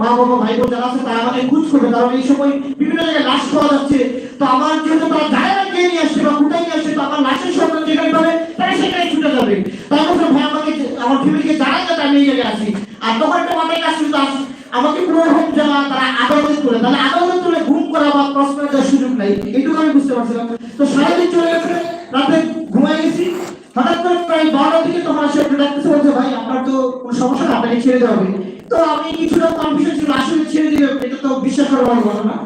মা বাবা ভাই বোন আমাকে বিভিন্ন জায়গায় লাশ পাওয়া যাচ্ছে। আমার যেহেতু তারা জানে না আসছে আমাকে আমার ফ্যামিলিকে জানাই তাহলে আদালতে তুলে ঘুম করা বা প্রশ্ন দেওয়ার সুযোগ নাই। এইটুকু আমি বুঝতে পারছিলাম। তো সারাদিন চলে গেছে, রাতে হঠাৎ করে প্রায় বারোটার দিকে তোমার সে ডাকতেছে বলছে, ভাই আপনার তো কোনো সমস্যা না, আপনাকে ছেড়ে দেওয়া হবে। তো আমি কিছুটা কনফিউশন ছিল, আসলে ছেড়ে দিবে, এটা তো বিশ্বাস করার মতো না।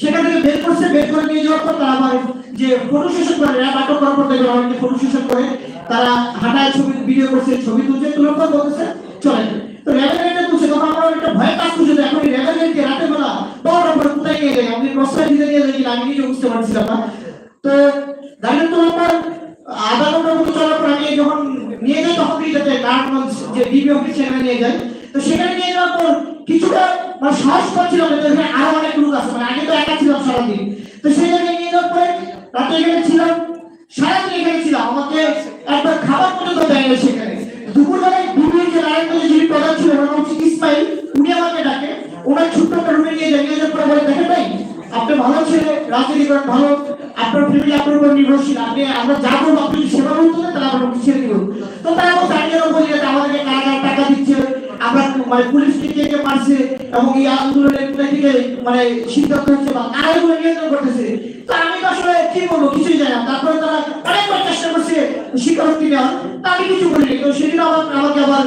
সেখান থেকে বের করছে, বের করে নিয়ে যাওয়ার পর তারা আমার যে ফটো সেশন করে র্যাব আটক করার পর দেখলাম আমাকে ফটো সেশন করে, তারা হাঁটায় ছবি ভিডিও করছে, ছবি তুলছে তোলার পর বলতেছে চলে তো র্যাবের এটা তুলছে, তখন আমার একটা ভয় কাজ করছে এখন র্যাবের কে রাতে বেলা বড় বড় কোথায় নিয়ে যায়? আমি প্রশ্রয় দিতে নিয়ে কিনা আমি নিজে বুঝতে পারছিলাম না? তো গাড়ির তোলার পর আধা ঘণ্টার মতো চলার পর আমি যখন নিয়ে যাই তখন দিয়ে যাতে নারায়ণগঞ্জ যে ডিবি অফিস সেখানে নিয়ে যাই তো সেখানে নিয়ে যাওয়ার পর কিছুটা মানে সাহস পাচ্ছিলাম যে এখানে আরও অনেক লোক আছে মানে আগে তো একা ছিলাম সারাদিন তো সেই জায়গায় নিয়ে যাওয়ার পরে রাতে এখানে ছিলাম সারাদিন এখানে ছিলাম আমাকে একবার খাবার পর্যন্ত দেয় না সেখানে দুপুরবেলায় নারায়ণগঞ্জের যিনি প্রধান ছিল ওনার হচ্ছে ইসমাইল। উনি আমাকে ডাকে, ওনার ছোট্ট একটা রুমে নিয়ে যায়, নিয়ে পরে বলে, দেখেন ভাই, আপনি ভালো ছেলে, রাজনীতি করেন ভালো, আপনার ফ্যামিলি আপনার উপর নির্ভরশীল, আপনি, আমরা যা করব, আপনি যদি সেবা করতে দেন তাহলে আমরা ছেড়ে দিব। তো তারা বলছে আমি যেন বলি যে, আমাদেরকে কারাগার টাকা দিচ্ছে, আমরা মানে পুলিশ কে কে মারছে, এবং এই আন্দোলনের থেকে মানে সিদ্ধান্ত হচ্ছে বা কারা এগুলো নিয়ন্ত্রণ করতেছে? তো আমি আসলে কি বলব, কিছুই জানি না। তারপরে তারা অনেকবার চেষ্টা করছে স্বীকারোক্তি নেওয়ার, তা আমি কিছু বলিনি। তো সেদিন আবার আমাকে আবার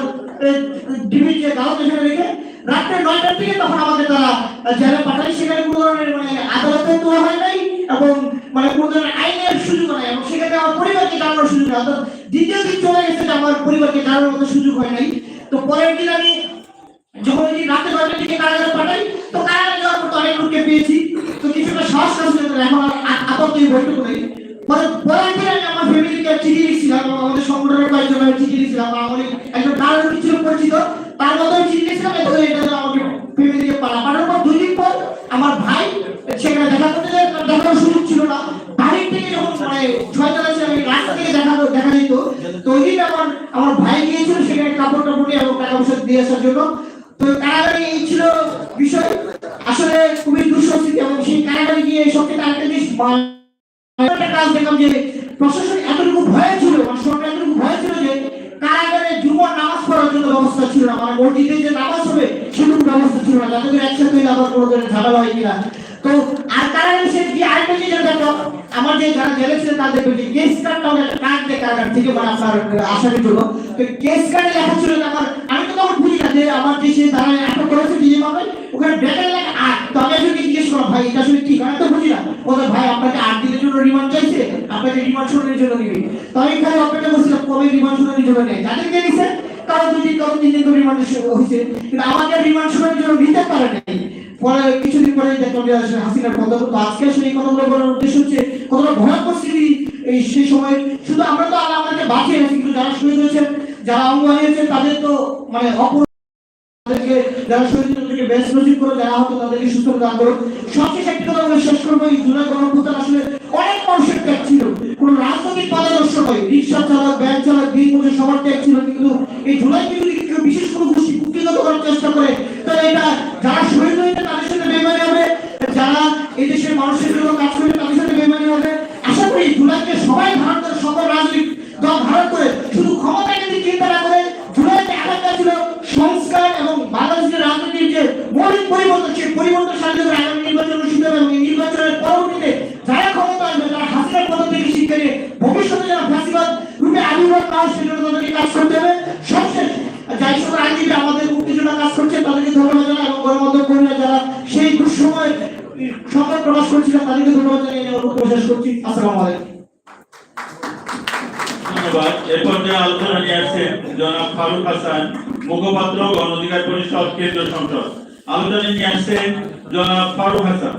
ডিবি যে গাঁও সেখানে রেখে রাত্রে নয়টার দিকে তখন আমাকে তারা জেলে পাঠায়। সেখানে কোনো ধরনের মানে আদালতে তোলা হয় নাই এবং মানে কোনো ধরনের আইনের সুযোগ নাই এবং সেখানে আমার পরিবারকে জানানোর সুযোগ নাই। অর্থাৎ দ্বিতীয় দিন চলে গেছে যে আমার পরিবারকে জানানোর মতো সুযোগ হয় নাই। তো পরের দিন আমি যখন ওই রাতে নয়টার দিকে কারাগারে পাঠাই, তো কারাগারে যাওয়ার পর অনেক লোককে পেয়েছি। তো কিছুটা সাহস কাজ এখন আর আ- বৈঠক নেই। পরে পরের দিন আমি আমার ফ্যামিলিকে চিঠি লিখছিলাম আমাদের সংগঠনের কয়েকজন চিঠি লিখছিলাম। তো আমার আমার ভাই গিয়েছিল, সেখানে কাপড় টাপড় নিয়ে এবং টাকা পয়সা দিয়ে আসার জন্য। তো কারাগারে এই ছিল বিষয়। আসলে খুবই দুঃস্বস্তি এবং সেই কারাগারে গিয়ে সবথেকে আরেকটা জিনিস একটা কাজ দেখলাম যে প্রশাসন এতটুকু ভয় ছিল সরকার এতটুকু ভয় ছিল যে কারাগারে জুমার নামাজ পড়ার জন্য ব্যবস্থা ছিল না। মানে মসজিদে যে নামাজ হবে সেটুকু ব্যবস্থা ছিল না। যাতে করে একসাথে আবার কোনো ধরনের ঝামেলা হয় কিনা? তো আর কারাগারে সে কি আরেকটা জিনিস যেটা দেখো আমার যে যারা জেলে ছিল তাদের যে কেস কার্ডটা একটা কার্ড দেয় কারাগার থেকে মানে আপনার আসামির জন্য তো কেস কার্ডে লেখা ছিল আমার আমি তো তখন বুঝি না যে আমার সে তারা আটক করেছে ডিজি মামলায় ওখানে ডেটা লেখা আট। তো আমি জিজ্ঞেস ভাই, এটা ঠিক আমি তো বুঝি না। ভাই, আপনাকে আট দিনের জন্য রিমান্ড চাইছে। আপনাকে রিমান্ড শুনানির জন্য তো আমি অপেক্ষা করছিলাম, কবে রিমান্ড শুনানির জন্য নেয়? যাদেরকে তিন দিন রিমান্ড হয়েছে কিন্তু আমাকে রিমান্ড শুনানির জন্য পারে নাই। পরে কিছুদিন পরে দেখলাম যে হাসিনার কথা তো আজকে এই কথাগুলো বলার উদ্দেশ্য হচ্ছে কতটা ভয়ঙ্কর স্থিতি এই সেই সময়। শুধু আমরা তো আল্লাহ আমাদেরকে বাঁচিয়ে রেখেছি কিন্তু যারা শহীদ হয়েছেন যারা অঙ্গ হারিয়েছেন তাদের তো মানে অপর যারা বেশ যারা হতো তাদেরকে সুস্থ দান করো কথা বলে শেষ করব, এই জুলাই গণপ্রদান আসলে অনেক মানুষের ত্যাগ ছিল। কোন রাজনৈতিক পদাদর্শ নয়, রিক্সা চালক ব্যাংক চালক মজুর সবার ত্যাগ ছিল, কিন্তু এই জুলাইকে যদি কেউ বিশেষ কোনো গোষ্ঠী কুক্ষিগত করার চেষ্টা করে পরিবর্তন সেই করে আগামী নির্বাচন অনুষ্ঠিত হবে এবং নির্বাচনের পরবর্তীতে যারা ক্ষমতা আসবে, তারা হাসিনার পদ থেকে শিক্ষা নিয়ে ভবিষ্যতে যারা ফাঁসিবাদ রূপে আবির্ভাব হয় সেজন্য তাদেরকে কাজ করতে হবে। সবশেষ, যাই সকল আইনজীবী আমাদের জন্য কাজ করছে তাদেরকে ধন্যবাদ জানাই এবং গণমাধ্যম কর্মীরা যারা সেই দুঃসময় সংবাদ প্রকাশ করছিলেন, তাদেরকে ধন্যবাদ জানিয়ে আমার শেষ করছি। আসসালামু আলাইকুম। আলোচনা নিয়ে আসছেন, জনাব ফারুক হাসান, মুখপাত্র, গণ অধিকার পরিষদ, কেন্দ্রীয় সংসদ। আলোচনা নিয়ে আসছেন জনাব ফারুক হাসান।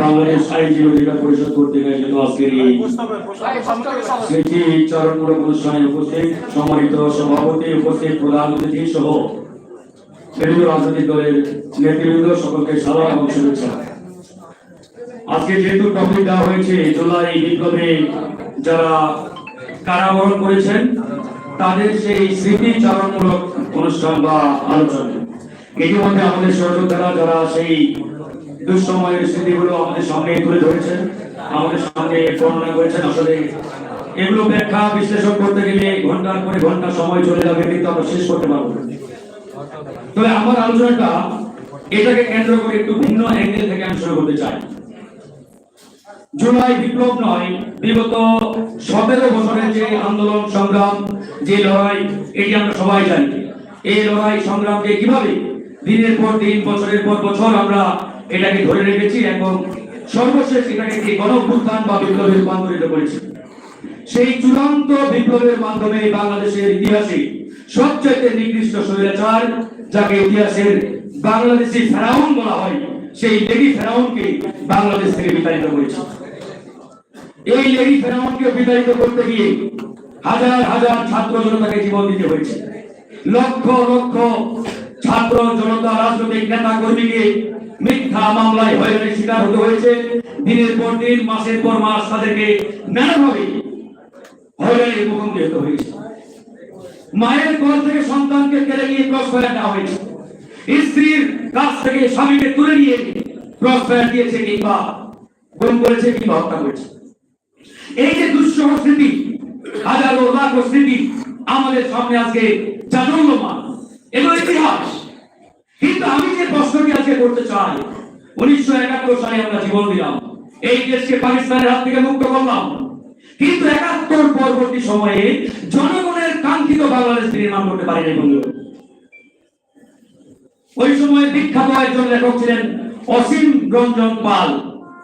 বাংলাদেশ আইনজীবী এই চারণমূলক অনুষ্ঠানে সম্মানিত সভাপতি, উপস্থিত প্রধান অতিথি সহ বিভিন্ন রাজনৈতিক দলের নেতৃবৃন্দ সকলকে সালাম এবং শুভেচ্ছা। আজকে যেহেতু টপিক দেওয়া হয়েছে জুলাই বিপ্লবে যারা কারাবরণ করেছেন, তাদের সেই স্মৃতিচারণমূলক অনুষ্ঠান বা আলোচনা। ইতিমধ্যে আমাদের সহযোদ্ধারা যারা সেই দুঃসময়ের স্মৃতিগুলো আমাদের সামনে তুলে ধরেছেন, আমাদের সামনে বর্ণনা করেছেন, আসলে এগুলো ব্যাখ্যা বিশ্লেষণ করতে গেলে ঘণ্টার পরে ঘণ্টা সময় চলে যাবে, কিন্তু আমরা শেষ করতে পারব তবে আমার আলোচনাটা এটাকে কেন্দ্র করে একটু ভিন্ন অ্যাঙ্গেল থেকে আমি শুরু করতে চাই। জুলাই বিপ্লব নয়, বিগত সতেরো বছরের যে আন্দোলন, সংগ্রাম, যে লড়াই, এটি আমরা সবাই জানি। এই লড়াই, সংগ্রামকে কীভাবে দিনের পর দিন, বছরের পর বছর আমরা এটাকে ধরে রেখেছি এবং সর্বশেষ এটাকে একটি গণভ্যুত্থান বা বিপ্লবে রূপান্তরিত করেছি। সেই চূড়ান্ত বিপ্লবের মাধ্যমে বাংলাদেশের ইতিহাসে সবচেয়ে নিকৃষ্ট স্বৈরাচার, যাকে ইতিহাসের বাংলাদেশি ফেরাউন বলা হয়, সেই লেডি ফেরাউনকে বাংলাদেশ থেকে বিতাড়িত করেছে। এই লেডি ফেরাউনকে বিতাড়িত করতে গিয়ে হাজার হাজার ছাত্র জনতাকে জীবন দিতে হয়েছে। লক্ষ লক্ষ ছাত্র জনতা, রাজনৈতিক নেতা কর্মীকে মিথ্যা মামলায় হয়রানির শিকার হতে হয়েছে। দিনের পর দিন, মাসের পর মাস তাদেরকে নানাভাবে হয়রানির মুখোমুখি হতে হয়েছে। মায়ের কোল থেকে সন্তানকে কেড়ে নিয়ে ক্রস ফায়ার দেওয়া হয়েছে। স্ত্রীর কাছ থেকে স্বামীকে তুলে নিয়ে ক্রস ফায়ার দিয়েছে কিংবা গুম করেছে কিংবা হত্যা করেছে। এই যে দুঃসহ স্মৃতি, হাজারো লাখো স্মৃতি আমাদের সামনে আজকে জাজল্যমান এগুলো ইতিহাস। কিন্তু আমি যে প্রশ্নটি আজকে করতে চাই, উনিশশো একাত্তর সালে আমরা জীবন দিলাম। এই দেশকে পাকিস্তানের হাত থেকে মুক্ত করলাম। কিন্তু একাত্তর পরবর্তী সময়ে জনগণের কাঙ্ক্ষিত বাংলাদেশ নির্মাণ করতে পারেনি বন্ধু। ওই সময় বিখ্যাত একজন লেখক ছিলেন অসীম রঞ্জন পাল।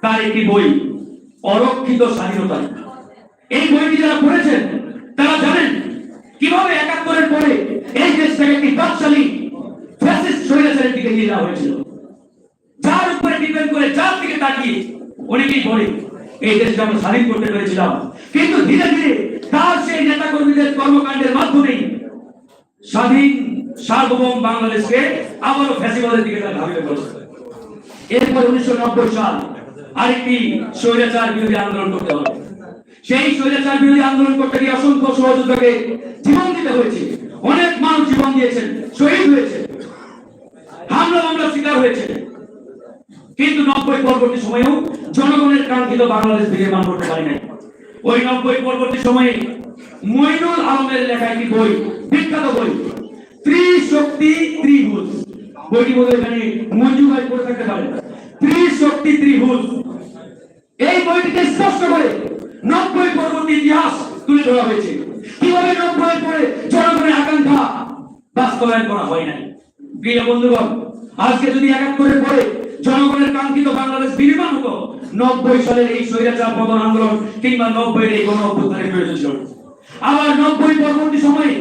তার একটি বই, অরক্ষিত স্বাধীনতা এই বইটি যারা পড়েছেন, তারা জানেন কীভাবে একাত্তরের পরে এই দেশটাকে একটি তৎকালীন ফ্যাসিস্ট দিকে নিয়ে যাওয়া হয়েছিল। যার উপরে ডিপেন্ড করে যার দিকে তাকিয়ে অনেকেই বলে, এই দেশকে আমরা স্বাধীন করতে পেরেছিলাম, কিন্তু ধীরে ধীরে তার সেই নেতা কর্মীদের কর্মকাণ্ডের মাধ্যমেই স্বাধীন, সার্বভৌম বাংলাদেশকে আবারও ফ্যাসিবাদের দিকে তারা ধাবিত এরপর উনিশশো নব্বই সাল আরেকটি স্বৈরাচার বিরোধী আন্দোলন করতে হবে। সেই স্বৈরাচার বিরোধী আন্দোলন করতে গিয়ে অসংখ্য সহযোদ্ধাকে জীবন দিতে হয়েছে। অনেক মানুষ জীবন দিয়েছেন, শহীদ হয়েছে। হামলা মামলা শিকার হয়েছে। কিন্তু নব্বই পরবর্তী সময়েও জনগণের কাঙ্ক্ষিত বাংলাদেশ বিনির্মাণ করতে পারি নাই। ওই নব্বই পরবর্তী সময়ে মইনুল আলমের লেখা একটি বই, বিখ্যাত বই, ত্রিশক্তি ত্রিভুজ। বইটি বোধহয় এখানে মঞ্জু ভাই পড়ে থাকতে পারে। ত্রিশক্তি ত্রিভুজ। এই বইটিতে স্পষ্ট করে ইতিহাস তুলে ধরা হয়েছে। কীভাবে নব্বই পরে জনগণের আকাঙ্ক্ষা বাস্তবায়ন করা হয় নাই। প্রিয় বন্ধুগণ, আজকে যদি একাত্তরের পরে জনগণের কাঙ্ক্ষিত বাংলাদেশ বিনির্মাণ হতো, নব্বই সালের এই স্বৈরাচার পতন আন্দোলন কিংবা নব্বই এই গণ অভ্যুত্থানের প্রয়োজন ছিল। আবার নব্বই পরবর্তী সময়ে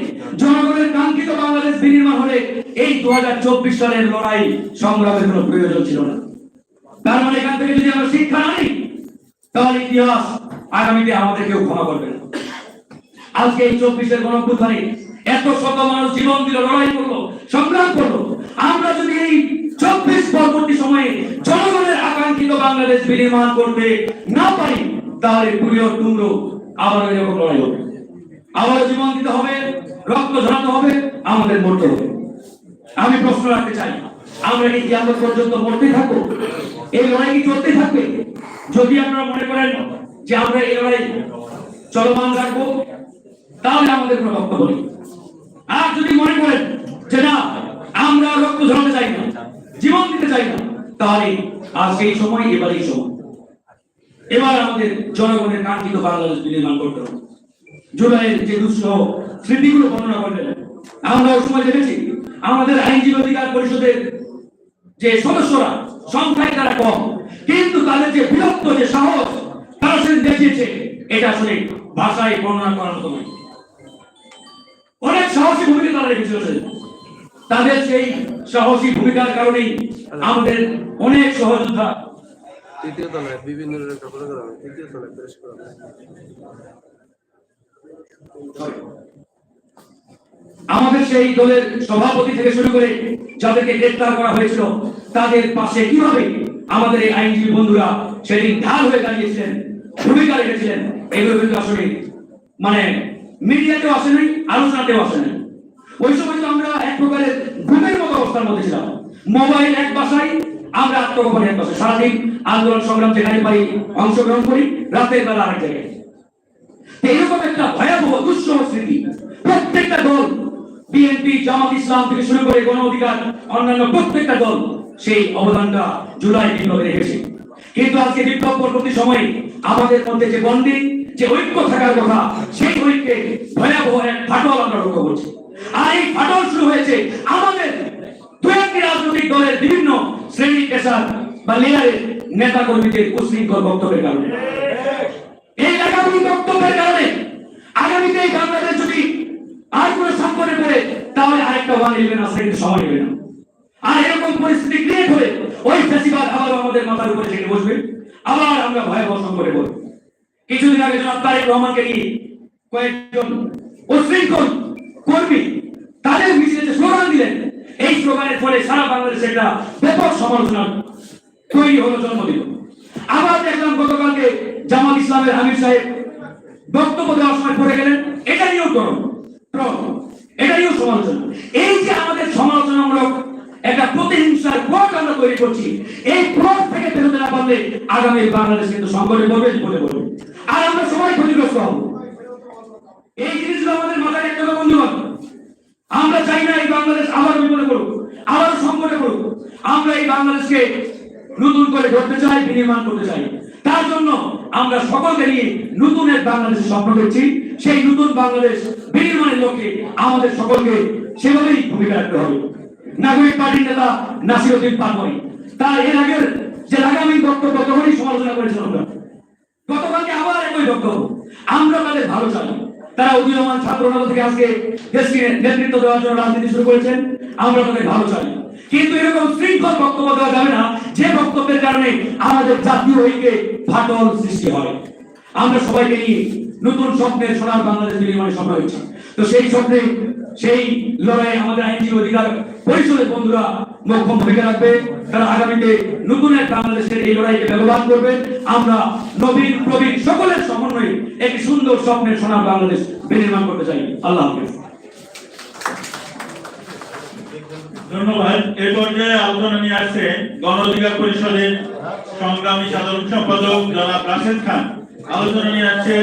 জনগণের কাঙ্ক্ষিত বাংলাদেশ বিনির্মাণ হলে এই দু হাজার চব্বিশ সালের লড়াই সংগ্রামের কোনো প্রয়োজন ছিল না। তার মানে এখান থেকে যদি আমরা শিক্ষা নিই, তাহলে ইতিহাস আগামীতে আমাদেরকেও ক্ষমা করবে না। আজকে এই চব্বিশের গণঅভ্যুত্থানে এত শত মানুষ জীবন দিল, লড়াই করল, সংগ্রাম করল। আমরা যদি এই চব্বিশ পরবর্তী সময়ে জনগণের আকাঙ্ক্ষিত বাংলাদেশ বিনির্মাণ করতে না পারি, তাহলে প্রিয় টুমরো আবার এরকম লড়াই হবে আবার জীবন দিতে হবে, রক্ত ঝরাতে হবে, আমাদের মরতে হবে। আমি প্রশ্ন রাখতে চাই, আমরা কি কিয়ামত পর্যন্ত মরতে থাকব? এই লড়াই কি চলতে থাকবে? যদি আপনারা মনে করেন যে আমরা লড়াই চলমান রাখব, তাহলে আমাদের কোনো বক্তব্য নেই। আর যদি মনে করেন যে না, আমরা রক্ত ঝরাতে চাই না, জীবন দিতে চাই না, তাহলে আজ সেই সময়, এবার এই সময়। এবার আমাদের জনগণের কাঙ্ক্ষিত বাংলাদেশ বিনির্মাণ করতে হবে। জুলাইয়ের যে দুঃসহ স্মৃতিগুলো বর্ণনা করলেন, আমরা ওই সময় দেখেছি, আমাদের আইনজীবী অধিকার পরিষদের যে সদস্যরা, সংখ্যায় তারা কম, কিন্তু তাদের যে বিরক্ত যে সাহস সে দেখিয়েছে এটা আসলে ভাষায় বর্ণনা করার মতো নয়। অনেক সাহসী ভূমিকা তারা রেখে চলেছে তাদের সেই সাহসী ভূমিকার কারণেই আমাদের অনেক সহযোদ্ধা তৃতীয় তলায় বিভিন্ন একটা প্রোগ্রাম তৃতীয় তলায় পেশ করা হয়। আমাদের সেই দলের সভাপতি থেকে শুরু করে যাদেরকে গ্রেফতার করা হয়েছিল তাদের পাশে কীভাবে আমাদের এই আইনজীবী বন্ধুরা সেদিন ঢাল হয়ে দাঁড়িয়েছিলেন ভূমিকা রেখেছিলেন এগুলো কিন্তু আসলে মানে মিডিয়াতেও আসে নাই, আলোচনাতেও আসে নাই। ওই সময় তো আমরা এক প্রকারের ঘুমের মতো অবস্থার মধ্যে ছিলাম। মোবাইল এক বাসায়, আমরা আত্মগোপনে এক বাসায়। সারাদিন আন্দোলন সংগ্রাম যেখানে পারি অংশগ্রহণ করি, রাতের বেলা আরেক জায়গায়। তো এরকম একটা ভয়াবহ, দুঃসহ স্মৃতি। প্রত্যেকটা দল, বিএনপি, জামাত ইসলাম থেকে শুরু করে গণ অধিকার, অন্যান্য প্রত্যেকটা দল, সেই অবদানটা জুলাই বিপ্লবে রেখেছে। কিন্তু আজকে বিপ্লব পরবর্তী সময়ে আমাদের মধ্যে যে বন্দি, যে ঐক্য থাকার কথা, সেই ঐক্যে ভয়াবহ এক ফাটল আমরা লক্ষ্য করছি। আর এই ফাটল শুরু হয়েছে আমাদের দু একটি রাজনৈতিক দলের বিভিন্ন শ্রেণি পেশার বা লেয়ারের নেতা কর্মীদের উশৃঙ্খল বক্তব্যের কারণে। এই আগামী বক্তব্যের কারণে আগামীতে এই বাংলাদেশ যদি আর কোনো সংকটে পড়ে, তাহলে আরেকটা ওয়ান ইলেভেন আসলে সময় নেবে না আর এরকম পরিস্থিতি ক্রিয়েট হলে ওই ফেসিবাদ আবার আমাদের মাথার উপরে থেকে বসবে। আবার আমরা ভয়াবহ সংকটে পড়ব। কিছুদিন আগে জনাব তারেক রহমানকে নিয়ে কয়েকজন উশৃঙ্খল কর্মী তাদের মিছিলে স্লোগান দিলেন। এই স্লোগানের ফলে সারা বাংলাদেশে একটা ব্যাপক সমালোচনা তৈরি হলো জন্ম দিল আবার দেখলাম গতকালকে জামাত ইসলামের আমির সাহেব বক্তব্য দেওয়ার সময় পড়ে গেলেন। এটা নিয়েও গরম এটা নিয়েও সমালোচনা। এই যে আমাদের সমালোচনামূলক একটা প্রতিহিংসার পথ আমরা তৈরি করছি। এই পথ থেকে বেরোতে না পারলে আগামী বাংলাদেশ কিন্তু সংকটে পড়বে বিপদে পড়বে আর আমরা সবাই ক্ষতিগ্রস্ত হব। এই জিনিসগুলো আমাদের মাথায় একটা বন্ধুগণ। আমরা চাই না এই বাংলাদেশ আবার বিপদে পড়ুক, আবার সংকটে পড়ুক। আমরা এই বাংলাদেশকে নতুন করে গড়তে চাই, বিনির্মাণ করতে চাই। তার জন্য আমরা সকলকে নিয়ে নতুন এক বাংলাদেশের স্বপ্ন দেখছি। সেই নতুন বাংলাদেশ বিনির্মাণের লক্ষ্যে আমাদের সকলকে সেভাবেই ভূমিকা রাখতে হবে। নাগরিক পার্টির নেতা নাসিরুদ্দিন পানমণি তার এর আগের যে আগামী বক্তব্য, তখনই সমালোচনা করেছিলাম আমরা। গতকালকে আবার একই বক্তব্য। আমরা তাদের ভালো চাই তারা উদীয়মান ছাত্র নেতা থেকে আজকে দেশকে নেতৃত্ব দেওয়ার জন্য রাজনীতি শুরু করেছেন। আমরা তাদের ভালো চাই কিন্তু এরকম শৃঙ্খল বক্তব্য দেওয়া যাবে না। যে বক্তব্যের কারণে আমাদের জাতীয় ঐক্যে ফাটল সৃষ্টি হয়। আমরা সবাইকে নিয়ে নতুন স্বপ্নের সোনার বাংলাদেশ নির্মাণের স্বপ্ন হয়েছে তো সেই স্বপ্নে সেই লড়াই আমাদের আইনজীবী অধিকার পরিষদের বন্ধুরা মুখ্য ভূমিকা রাখবে। তারা আগামীতে নতুন এক বাংলাদেশের এই লড়াইকে ব্যবহার করবে। আমরা নবীন, প্রবীণ সকলের সমন্বয়ে একটি সুন্দর স্বপ্নের সোনার বাংলাদেশ বিনির্মাণ করতে চাই। আল্লাহ হাফিজ। ধন্যবাদ। এই পর্যায়ে আলোচনা নিয়ে আসছেন গণ অধিকার পরিষদের সংগ্রামী সাধারণ সম্পাদক জনাব রাশেদ খান। আলোচনা নিয়ে আসছে